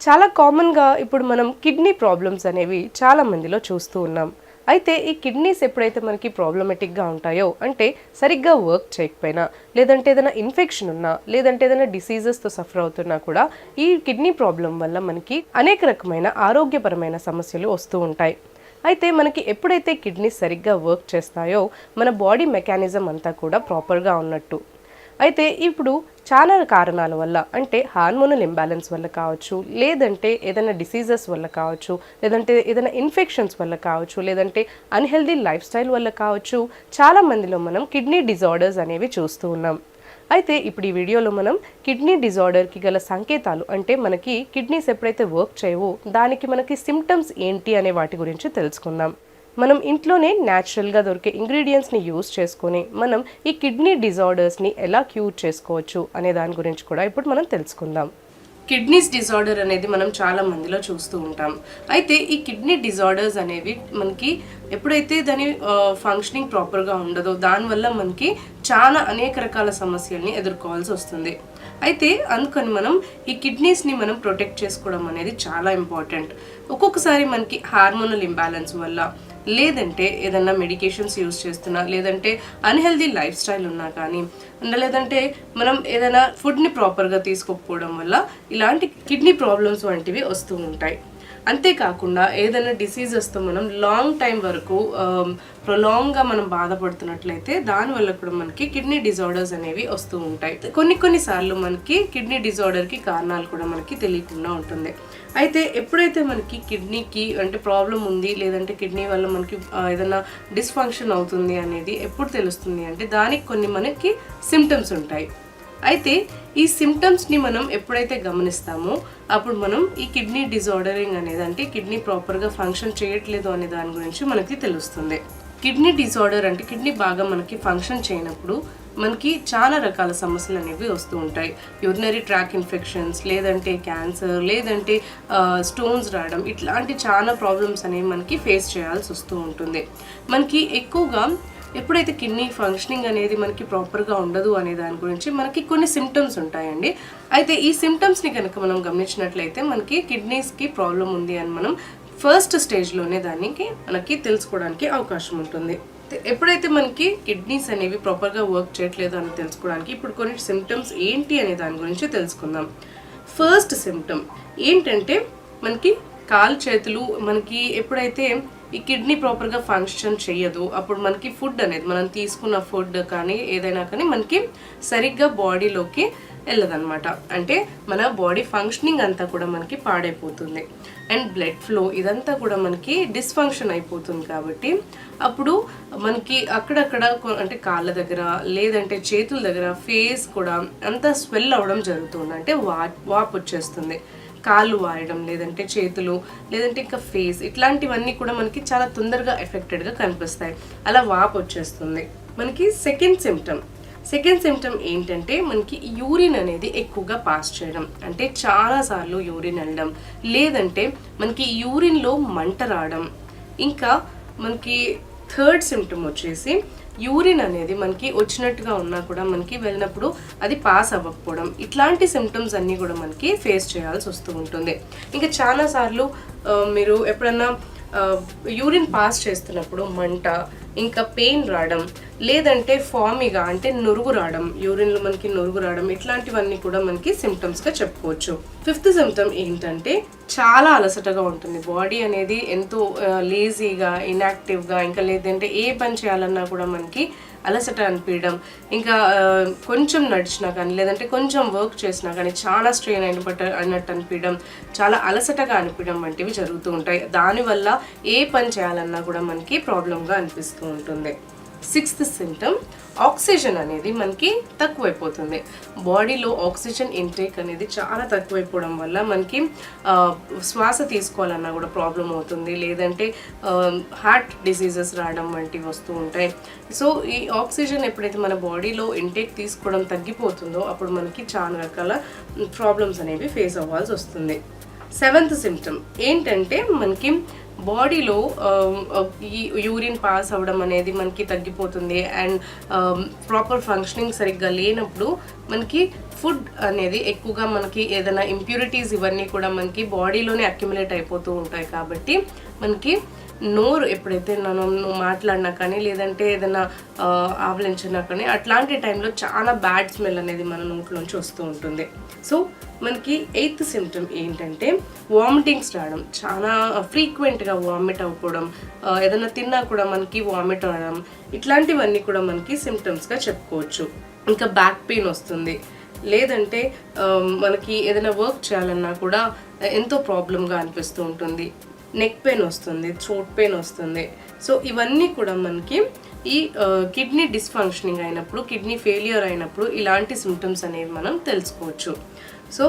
చాలా కామన్గా ఇప్పుడు మనం కిడ్నీ ప్రాబ్లమ్స్ అనేవి చాలా మందిలో చూస్తూ ఉన్నాం. అయితే ఈ కిడ్నీస్ ఎప్పుడైతే మనకి ప్రాబ్లమెటిక్గా ఉంటాయో అంటే సరిగ్గా వర్క్ చేయకపోయినా లేదంటే ఏదైనా ఇన్ఫెక్షన్ ఉన్నా లేదంటే ఏదైనా డిసీజెస్తో సఫర్ అవుతున్నా కూడా ఈ కిడ్నీ ప్రాబ్లం వల్ల మనకి అనేక రకమైన ఆరోగ్యపరమైన సమస్యలు వస్తూ ఉంటాయి. అయితే మనకి ఎప్పుడైతే కిడ్నీస్ సరిగ్గా వర్క్ చేస్తాయో మన బాడీ మెకానిజం అంతా కూడా ప్రాపర్గా ఉన్నట్టు. అయితే ఇప్పుడు చాలా కారణాల వల్ల అంటే హార్మోనల్ ఇంబ్యాలెన్స్ వల్ల కావచ్చు లేదంటే ఏదైనా డిసీజెస్ వల్ల కావచ్చు లేదంటే ఏదైనా ఇన్ఫెక్షన్స్ వల్ల కావచ్చు లేదంటే అన్హెల్దీ లైఫ్ స్టైల్ వల్ల కావచ్చు చాలా మందిలో మనం కిడ్నీ డిజార్డర్స్ అనేవి చూస్తూ ఉన్నాం. అయితే ఇప్పుడు ఈ వీడియోలో మనం కిడ్నీ డిజార్డర్కి గల సంకేతాలు అంటే మనకి కిడ్నీస్ ఎప్పుడైతే వర్క్ చేయవో దానికి మనకి సిమ్టమ్స్ ఏంటి అనే వాటి గురించి తెలుసుకుందాం. మనం ఇంట్లోనే న్యాచురల్గా దొరికే ఇంగ్రీడియంట్స్ని యూస్ చేసుకొని మనం ఈ కిడ్నీ డిజార్డర్స్ని ఎలా క్యూర్ చేసుకోవచ్చు అనే దాని గురించి కూడా ఇప్పుడు మనం తెలుసుకుందాం. కిడ్నీస్ డిజార్డర్ అనేది మనం చాలా మందిలో చూస్తూ ఉంటాం. అయితే ఈ కిడ్నీ డిజార్డర్స్ అనేవి మనకి ఎప్పుడైతే దాని ఫంక్షనింగ్ ప్రాపర్గా ఉండదో దానివల్ల మనకి చాలా అనేక రకాల సమస్యల్ని ఎదుర్కోవాల్సి వస్తుంది. అయితే అందుకని మనం ఈ కిడ్నీస్ని మనం ప్రొటెక్ట్ చేసుకోవడం అనేది చాలా ఇంపార్టెంట్. ఒక్కొక్కసారి మనకి హార్మోనల్ ఇంబ్యాలెన్స్ వల్ల లేదంటే ఏదన్నా మెడికేషన్స్ యూస్ చేస్తున్నా లేదంటే అన్హెల్దీ లైఫ్ స్టైల్ ఉన్నా కానీ లేదంటే మనం ఏదైనా ఫుడ్ని ప్రాపర్గా తీసుకోకపోవడం వల్ల ఇలాంటి కిడ్నీ ప్రాబ్లమ్స్ వంటివి వస్తూ ఉంటాయి. అంతేకాకుండా ఏదైనా డిసీజెస్తో మనం లాంగ్ టైం వరకు ప్రొలాంగ్గా మనం బాధపడుతున్నట్లయితే దానివల్ల కూడా మనకి కిడ్నీ డిజార్డర్స్ అనేవి వస్తూ ఉంటాయి. కొన్ని కొన్ని సార్లు మనకి కిడ్నీ డిజార్డర్కి కారణాలు కూడా మనకి తెలియకుండా ఉంటుంది. అయితే ఎప్పుడైతే మనకి కిడ్నీకి అంటే ప్రాబ్లం ఉంది లేదంటే కిడ్నీ వల్ల మనకి ఏదైనా డిస్ఫంక్షన్ అవుతుంది అనేది ఎప్పుడు తెలుస్తుంది అంటే దానికి కొన్ని మనకి సిమ్టమ్స్ ఉంటాయి. అయితే ఈ సిమ్టమ్స్ని మనం ఎప్పుడైతే గమనిస్తామో అప్పుడు మనం ఈ కిడ్నీ డిజార్డరింగ్ అనేది అంటే కిడ్నీ ప్రాపర్గా ఫంక్షన్ చేయట్లేదు అనే దాని గురించి మనకి తెలుస్తుంది. కిడ్నీ డిజార్డర్ అంటే కిడ్నీ బాగా మనకి ఫంక్షన్ చేయనప్పుడు మనకి చాలా రకాల సమస్యలు అనేవి వస్తూ ఉంటాయి. యూరినరీ ట్రాక్ ఇన్ఫెక్షన్స్ లేదంటే క్యాన్సర్ లేదంటే స్టోన్స్ రావడం ఇట్లాంటి చాలా ప్రాబ్లమ్స్ అనేవి మనకి ఫేస్ చేయాల్సి వస్తూ ఉంటుంది. మనకి ఎక్కువగా ఎప్పుడైతే కిడ్నీ ఫంక్షనింగ్ అనేది మనకి ప్రాపర్గా ఉండదు అనే దాని గురించి మనకి కొన్ని సిమ్టమ్స్ ఉంటాయండి. అయితే ఈ సిమ్టమ్స్ని కనుక మనం గమనించినట్లయితే మనకి కిడ్నీస్కి ప్రాబ్లం ఉంది అని మనం ఫస్ట్ స్టేజ్లోనే దానికి మనకి తెలుసుకోవడానికి అవకాశం ఉంటుంది. ఎప్పుడైతే మనకి కిడ్నీస్ అనేవి ప్రాపర్గా వర్క్ చేయట్లేదు అని తెలుసుకోవడానికి ఇప్పుడు కొన్ని సిమ్టమ్స్ ఏంటి అనే దాని గురించి తెలుసుకుందాం. ఫస్ట్ సిమ్టమ్ ఏంటంటే మనకి కాలు చేతులు మనకి ఎప్పుడైతే ఈ కిడ్నీ ప్రాపర్గా ఫంక్షన్ చేయదు అప్పుడు మనకి ఫుడ్ అనేది మనం తీసుకున్న ఫుడ్ కానీ ఏదైనా కానీ మనకి సరిగ్గా బాడీలోకి వెళ్ళదనమాట అంటే మన బాడీ ఫంక్షనింగ్ అంతా కూడా మనకి పాడైపోతుంది. అండ్ బ్లడ్ ఫ్లో ఇదంతా కూడా మనకి డిస్ఫంక్షన్ అయిపోతుంది కాబట్టి అప్పుడు మనకి అక్కడక్కడ అంటే కాళ్ళ దగ్గర లేదంటే చేతుల దగ్గర ఫేస్ కూడా అంతా స్వెల్ అవ్వడం జరుగుతుంది. అంటే వా వాపు వచ్చేస్తుంది. కాళ్ళు వాడడం లేదంటే చేతులు లేదంటే ఇంకా ఫేస్ ఇట్లాంటివన్నీ కూడా మనకి చాలా తొందరగా ఎఫెక్టెడ్గా కనిపిస్తాయి. అలా వాపు వచ్చేస్తుంది. మనకి సెకండ్ సిమ్టమ్ సెకండ్ సిమ్టమ్ ఏంటంటే మనకి యూరిన్ అనేది ఎక్కువగా పాస్ చేయడం. అంటే చాలాసార్లు యూరిన్ వెళ్ళడం. లేదంటే మనకి యూరిన్లో మంట రావడం. ఇంకా మనకి థర్డ్ సిమ్టమ్ వచ్చేసి యూరిన్ అనేది మనకి వచ్చినట్టుగా ఉన్నా కూడా మనకి వెళ్ళినప్పుడు అది పాస్ అవ్వకపోవడం ఇట్లాంటి సిమ్టమ్స్ అన్నీ కూడా మనకి ఫేస్ చేయాల్సి వస్తూ ఉంటుంది. ఇంకా చాలాసార్లు మీరు ఎప్పుడన్నా యూరిన్ పాస్ చేస్తున్నప్పుడు మంట ఇంకా పెయిన్ రావడం లేదంటే ఫామీగా అంటే నురుగు రావడం యూరిన్లో మనకి నురుగు రావడం ఇట్లాంటివన్నీ కూడా మనకి సిమ్టమ్స్గా చెప్పుకోవచ్చు. ఫిఫ్త్ సిమ్టమ్ ఏంటంటే చాలా అలసటగా ఉంటుంది. బాడీ అనేది ఎంతో లేజీగా ఇన్యాక్టివ్గా ఇంకా లేదంటే ఏ పని చేయాలన్నా కూడా మనకి అలసట అనిపించడం ఇంకా కొంచెం నడిచినా కానీ లేదంటే కొంచెం వర్క్ చేసినా కానీ చాలా స్ట్రెయిన్ అయినట్టు అన్నట్టు అనిపించడం చాలా అలసటగా అనిపించడం వంటివి జరుగుతూ ఉంటాయి. దానివల్ల ఏ పని చేయాలన్నా కూడా మనకి ప్రాబ్లంగా అనిపిస్తూ ఉంటుంది. సిక్స్త్ సిమ్టమ్ ఆక్సిజన్ అనేది మనకి తక్కువైపోతుంది. బాడీలో ఆక్సిజన్ ఇంటేక్ అనేది చాలా తక్కువైపోవడం వల్ల మనకి శ్వాస తీసుకోవాలన్నా కూడా ప్రాబ్లం అవుతుంది. లేదంటే హార్ట్ డిసీజెస్ రావడం వంటివి వస్తూ ఉంటాయి. సో ఈ ఆక్సిజన్ ఎప్పుడైతే మన బాడీలో ఇంటేక్ తీసుకోవడం తగ్గిపోతుందో అప్పుడు మనకి చాలా రకాల ప్రాబ్లమ్స్ అనేవి ఫేస్ అవ్వాల్సి వస్తుంది. సెవెంత్ సిమ్టమ్ ఏంటంటే మనకి బాడీలో um, ఈ యూరిన్ పాస్ అవ్వడం అనేది మనకి తగ్గిపోతుంది. అండ్ um, ప్రాపర్ ఫంక్షనింగ్ సరిగ్గా లేనప్పుడు మనకి ఫుడ్ అనేది ఎక్కువగా మనకి ఏదైనా ఇంప్యూరిటీస్ ఇవన్నీ కూడా మనకి బాడీలోనే అక్యుములేట్ అయిపోతూ ఉంటాయి కాబట్టి మనకి నోరు ఎప్పుడైతే మనం మాట్లాడినా కానీ లేదంటే ఏదైనా ఆవలించినా కానీ అట్లాంటి టైంలో చాలా బ్యాడ్ స్మెల్ అనేది మన నోట్లోంచి వస్తూ ఉంటుంది. సో మనకి ఎయిత్ సిమ్టమ్ ఏంటంటే వామిటింగ్స్ రావడం. చాలా ఫ్రీక్వెంట్గా వామిట్ అవ్వడం ఏదైనా తిన్నా కూడా మనకి వామిట్ అవ్వడం ఇట్లాంటివన్నీ కూడా మనకి సిమ్టమ్స్గా చెప్పుకోవచ్చు. ఇంకా బ్యాక్ పెయిన్ వస్తుంది. లేదంటే మనకి ఏదైనా వర్క్ చేయాలన్నా కూడా ఎంతో ప్రాబ్లంగా అనిపిస్తూ ఉంటుంది. నెక్ పెయిన్ వస్తుంది థ్రోట్ పెయిన్ వస్తుంది. సో ఇవన్నీ కూడా మనకి ఈ కిడ్నీ డిస్ఫంక్షనింగ్ అయినప్పుడు కిడ్నీ ఫెయిలియర్ అయినప్పుడు ఇలాంటి సిమ్టమ్స్ అనేవి మనం తెలుసుకోవచ్చు. సో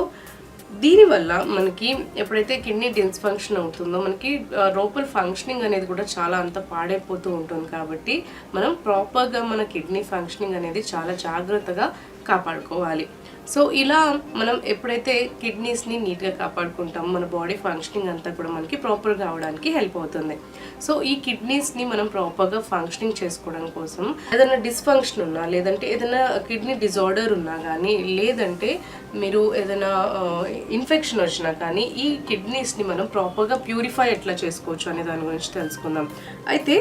దీనివల్ల మనకి ఎప్పుడైతే కిడ్నీ డిస్ఫంక్షన్ అవుతుందో మనకి ఆ, లోపల ఫంక్షనింగ్ అనేది కూడా చాలా అంత పాడైపోతూ ఉంటుంది కాబట్టి మనం ప్రాపర్గా మన కిడ్నీ ఫంక్షనింగ్ అనేది చాలా జాగ్రత్తగా కాపాడుకోవాలి. సో ఇలా మనం ఎప్పుడైతే కిడ్నీస్ని నీట్గా కాపాడుకుంటాం మన బాడీ ఫంక్షనింగ్ అంతా కూడా మనకి ప్రాపర్గా అవడానికి హెల్ప్ అవుతుంది. సో ఈ కిడ్నీస్ని మనం ప్రాపర్గా ఫంక్షనింగ్ చేసుకోవడం కోసం ఏదైనా డిస్ఫంక్షన్ ఉన్నా లేదంటే ఏదైనా కిడ్నీ డిజార్డర్ ఉన్నా కానీ లేదంటే మీరు ఏదైనా ఇన్ఫెక్షన్ వచ్చినా కానీ ఈ కిడ్నీస్ని మనం ప్రాపర్గా ప్యూరిఫై ఎట్లా చేసుకోవచ్చు అనే దాని గురించి తెలుసుకుందాం. అయితే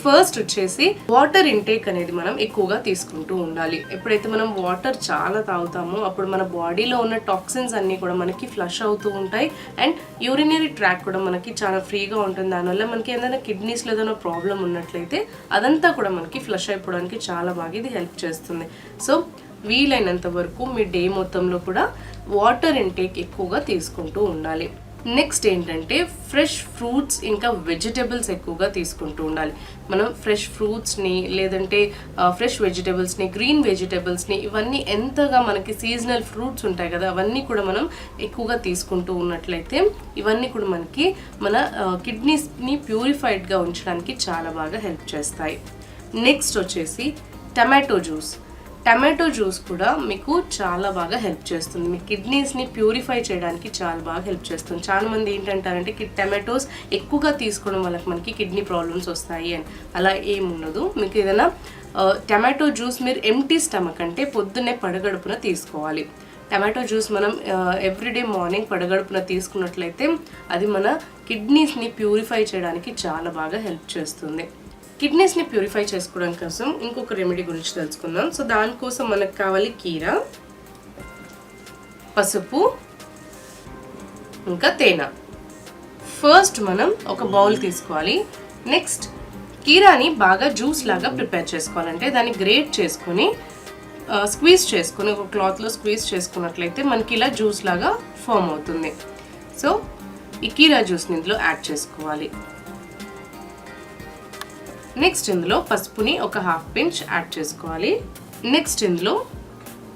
ఫస్ట్ వచ్చేసి వాటర్ ఇంటేక్ అనేది మనం ఎక్కువగా తీసుకుంటూ ఉండాలి. ఎప్పుడైతే మనం వాటర్ చాలా తాగుతామో అప్పుడు మన బాడీలో ఉన్న టాక్సిన్స్ అన్నీ కూడా మనకి ఫ్లష్ అవుతూ ఉంటాయి. అండ్ యూరినరీ ట్రాక్ కూడా మనకి చాలా ఫ్రీగా ఉంటుంది. దానివల్ల మనకి ఏదైనా కిడ్నీస్లో ఏదైనా ప్రాబ్లం ఉన్నట్లయితే అదంతా కూడా మనకి ఫ్లష్ అయిపోవడానికి చాలా బాగా ఇది హెల్ప్ చేస్తుంది. సో వీలైనంత వరకు మీ డే మొత్తంలో కూడా వాటర్ ఇంటేక్ ఎక్కువగా తీసుకుంటూ ఉండాలి. నెక్స్ట్ ఏంటంటే ఫ్రెష్ ఫ్రూట్స్ ఇంకా వెజిటబుల్స్ ఎక్కువగా తీసుకుంటూ ఉండాలి. మనం ఫ్రెష్ ఫ్రూట్స్ని లేదంటే ఫ్రెష్ వెజిటబుల్స్ని గ్రీన్ వెజిటబుల్స్ని ఇవన్నీ ఎంతగా మనకి సీజనల్ ఫ్రూట్స్ ఉంటాయి కదా అవన్నీ కూడా మనం ఎక్కువగా తీసుకుంటూ ఉన్నట్లయితే ఇవన్నీ కూడా మనకి మన కిడ్నీస్ని ప్యూరిఫైడ్గా ఉంచడానికి చాలా బాగా హెల్ప్ చేస్తాయి. నెక్స్ట్ వచ్చేసి టమాటో జ్యూస్ టమాటో జ్యూస్ కూడా మీకు చాలా బాగా హెల్ప్ చేస్తుంది. మీ కిడ్నీస్ని ప్యూరిఫై చేయడానికి చాలా బాగా హెల్ప్ చేస్తుంది. చాలా మంది ఏంటంటారంటే కి టమాటోస్ ఎక్కువగా తీసుకోవడం వల్ల మనకి కిడ్నీ ప్రాబ్లమ్స్ వస్తాయి అని. అలా ఏముండదు మీకు ఏదైనా టమాటో జ్యూస్ మీరు ఎంటీ స్టమక్ అంటే పొద్దున్నే పడగడుపున తీసుకోవాలి. టమాటో జ్యూస్ మనం ఎవ్రీడే మార్నింగ్ పడగడుపున తీసుకున్నట్లయితే అది మన కిడ్నీస్ని ప్యూరిఫై చేయడానికి చాలా బాగా హెల్ప్ చేస్తుంది. కిడ్నీస్ని ప్యూరిఫై చేసుకోవడం కోసం ఇంకొక రెమెడీ గురించి తెలుసుకుందాం. సో దానికోసం మనకు కావాలి కీర పసుపు ఇంకా తేనె. ఫస్ట్ మనం ఒక బౌల్ తీసుకోవాలి. నెక్స్ట్ కీరాని బాగా జ్యూస్ లాగా ప్రిపేర్ చేసుకోవాలంటే దాన్ని గ్రేట్ చేసుకొని స్క్వీజ్ చేసుకొని ఒక క్లాత్లో స్క్వీజ్ చేసుకున్నట్లయితే మనకి ఇలా జ్యూస్ లాగా ఫామ్ అవుతుంది. సో ఈ కీరా జ్యూస్ని ఇందులో యాడ్ చేసుకోవాలి. నెక్స్ట్ ఇందులో పసుపుని ఒక హాఫ్ పించ్ యాడ్ చేసుకోవాలి. నెక్స్ట్ ఇందులో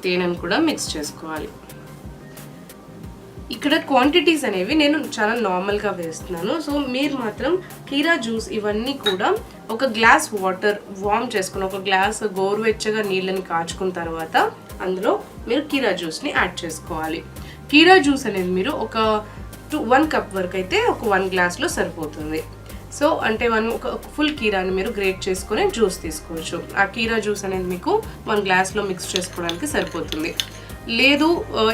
తేనెను కూడా మిక్స్ చేసుకోవాలి. ఇక్కడ క్వాంటిటీస్ అనేవి నేను చాలా నార్మల్గా వేస్తున్నాను. సో మీరు మాత్రం కీరా జ్యూస్ ఇవన్నీ కూడా ఒక గ్లాస్ వాటర్ వార్మ్ చేసుకుని ఒక గ్లాస్ గోరువెచ్చగా నీళ్ళని కాచుకున్న తర్వాత అందులో మీరు కీరా జ్యూస్ని యాడ్ చేసుకోవాలి. కీరా జ్యూస్ అనేది మీరు ఒక టూ వన్ కప్ వరకు అయితే ఒక వన్ గ్లాస్లో సరిపోతుంది. సో అంటే వన్ ఒక ఫుల్ కీరాని మీరు గ్రేట్ చేసుకొని జ్యూస్ తీసుకోవచ్చు. ఆ కీరా జ్యూస్ అనేది మీకు వన్ గ్లాస్లో మిక్స్ చేసుకోవడానికి సరిపోతుంది. లేదు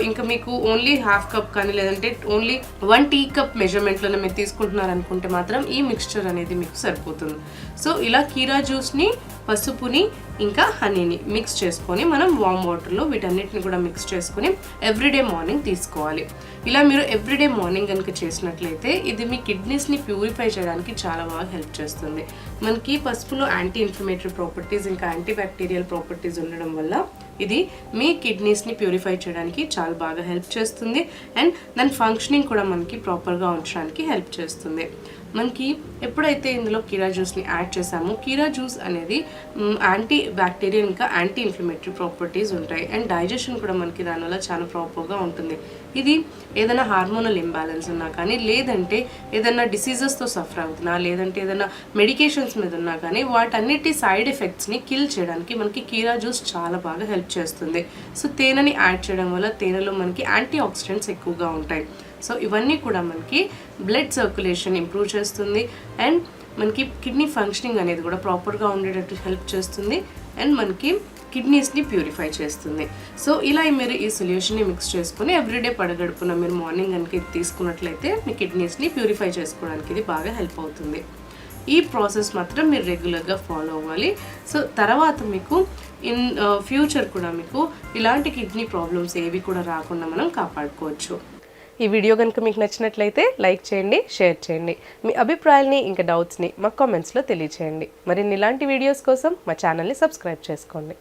ఇంకా మీకు ఓన్లీ హాఫ్ కప్ కానీ లేదంటే ఓన్లీ వన్ టీ కప్ మెజర్మెంట్లోనే మీరు తీసుకుంటున్నారు అనుకుంటే మాత్రం ఈ మిక్స్చర్ అనేది మీకు సరిపోతుంది. సో ఇలా కీరా జ్యూస్ని పసుపుని ఇంకా హనీని మిక్స్ చేసుకొని మనం వామ్ వాటర్లో వీటన్నిటిని కూడా మిక్స్ చేసుకొని ఎవ్రీడే మార్నింగ్ తీసుకోవాలి. ఇలా మీరు ఎవ్రీడే మార్నింగ్ కనుక చేసినట్లయితే ఇది మీ కిడ్నీస్ని ప్యూరిఫై చేయడానికి చాలా బాగా హెల్ప్ చేస్తుంది. మనకి పసుపులో యాంటీ ఇన్ఫ్లమేటరీ ప్రాపర్టీస్ ఇంకా యాంటీ బ్యాక్టీరియల్ ప్రాపర్టీస్ ఉండడం వల్ల ఇది మీ కిడ్నీస్ని ప్యూరిఫై చేయడానికి చాలా బాగా హెల్ప్ చేస్తుంది. అండ్ దాని ఫంక్షనింగ్ కూడా మనకి ప్రాపర్గా ఉంచడానికి హెల్ప్ చేస్తుంది. మనకి ఎప్పుడైతే ఇందులో కీరా జ్యూస్ని యాడ్ చేసామో కీరా జ్యూస్ అనేది యాంటీ బ్యాక్టీరియల్ ఇంకా యాంటీ ఇన్ఫ్లమేటరీ ప్రాపర్టీస్ ఉంటాయి. అండ్ డైజెషన్ కూడా మనకి దానివల్ల చాలా ప్రాపర్గా ఉంటుంది. ఇది ఏదైనా హార్మోనల్ ఇంబ్యాలెన్స్ ఉన్నా కానీ లేదంటే ఏదైనా డిసీజెస్తో సఫర్ అవుతున్నా లేదంటే ఏదైనా మెడికేషన్స్ మీద ఉన్నా కానీ వాటన్నిటి సైడ్ ఎఫెక్ట్స్ని కిల్ చేయడానికి మనకి కీరా జ్యూస్ చాలా బాగా హెల్ప్ చేస్తుంది. సో తేనెని యాడ్ చేయడం వల్ల తేనెలో మనకి యాంటీ ఆక్సిడెంట్స్ ఎక్కువగా ఉంటాయి. సో ఇవన్నీ కూడా మనకి బ్లడ్ సర్క్యులేషన్ ఇంప్రూవ్ చేస్తుంది. అండ్ మనకి కిడ్నీ ఫంక్షనింగ్ అనేది కూడా ప్రాపర్గా ఉండేటట్టు హెల్ప్ చేస్తుంది. అండ్ మనకి కిడ్నీస్ని ప్యూరిఫై చేస్తుంది. సో ఇలా మీరు ఈ సొల్యూషన్ని మిక్స్ చేసుకుని ఎవ్రీడే పడగడుపున మీరు మార్నింగ్ కనుక ఇది తీసుకున్నట్లయితే మీ కిడ్నీస్ని ప్యూరిఫై చేసుకోవడానికి ఇది బాగా హెల్ప్ అవుతుంది. ఈ ప్రాసెస్ మాత్రం మీరు రెగ్యులర్గా ఫాలో అవ్వాలి. సో తర్వాత మీకు ఇన్ ఫ్యూచర్ uh, కూడా మీకు ఇలాంటి కిడ్నీ ప్రాబ్లమ్స్ ఏవి కూడా రాకుండా మనం కాపాడుకోవచ్చు. ఈ వీడియో కనుక మీకు నచ్చినట్లయితే లైక్ చేయండి షేర్ చేయండి. మీ అభిప్రాయాల్ని ఇంకా డౌట్స్ని మా కామెంట్స్లో తెలియచేయండి. మరిన్ని ఇలాంటి వీడియోస్ కోసం మా ఛానల్ని సబ్స్క్రైబ్ చేసుకోండి.